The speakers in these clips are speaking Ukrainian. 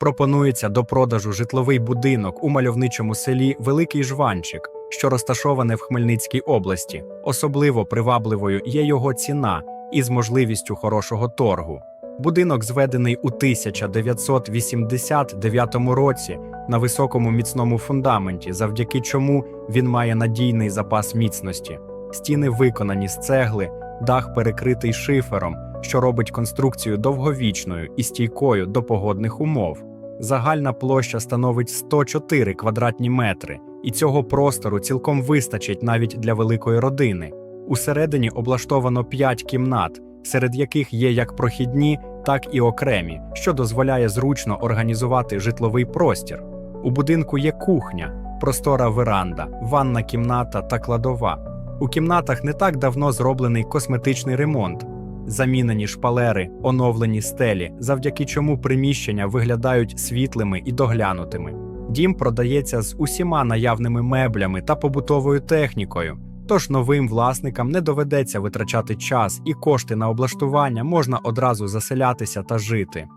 Пропонується до продажу житловий будинок у мальовничому селі Великий Жванчик, що розташоване в Хмельницькій області. Особливо привабливою є його ціна із можливістю хорошого торгу. Будинок зведений у 1989 році на високому міцному фундаменті, завдяки чому він має надійний запас міцності. Стіни виконані з цегли, дах перекритий шифером, що робить конструкцію довговічною і стійкою до погодних умов. Загальна площа становить 104 квадратні метри, і цього простору цілком вистачить навіть для великої родини. Усередині облаштовано 5 кімнат, серед яких є як прохідні, так і окремі, що дозволяє зручно організувати житловий простір. У будинку є кухня, простора веранда, ванна кімната та кладова. У кімнатах не так давно зроблений косметичний ремонт, замінені шпалери, оновлені стелі, завдяки чому приміщення виглядають світлими і доглянутими. Дім продається з усіма наявними меблями та побутовою технікою, тож новим власникам не доведеться витрачати час і кошти на облаштування можна одразу заселятися та жити.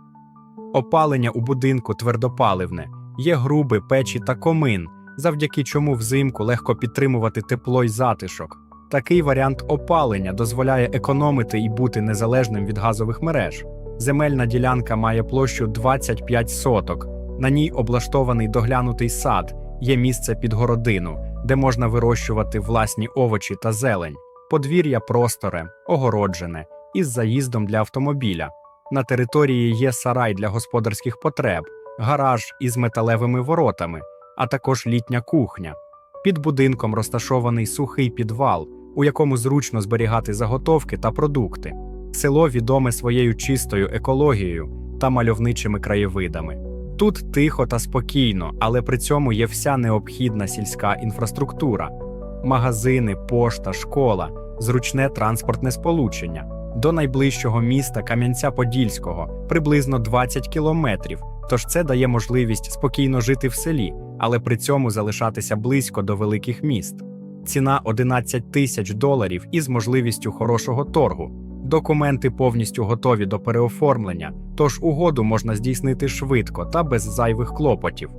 Опалення у будинку твердопаливне, є груби печі та комин, завдяки чому взимку легко підтримувати тепло й затишок. Такий варіант опалення дозволяє економити і бути незалежним від газових мереж. Земельна ділянка має площу 25 соток. На ній облаштований доглянутий сад, є місце під городину, де можна вирощувати власні овочі та зелень. Подвір'я просторе, огороджене, із заїздом для автомобіля. На території є сарай для господарських потреб, гараж із металевими воротами, а також літня кухня. Під будинком розташований сухий підвал, у якому зручно зберігати заготовки та продукти. Село відоме своєю чистою екологією та мальовничими краєвидами. Тут тихо та спокійно, але при цьому є вся необхідна сільська інфраструктура: магазини, пошта, школа, зручне транспортне сполучення. До найближчого міста Кам'янця-Подільського приблизно 20 кілометрів, тож це дає можливість спокійно жити в селі, але при цьому залишатися близько до великих міст. Ціна 11 тисяч доларів із можливістю хорошого торгу. Документи повністю готові до переоформлення, тож угоду можна здійснити швидко та без зайвих клопотів.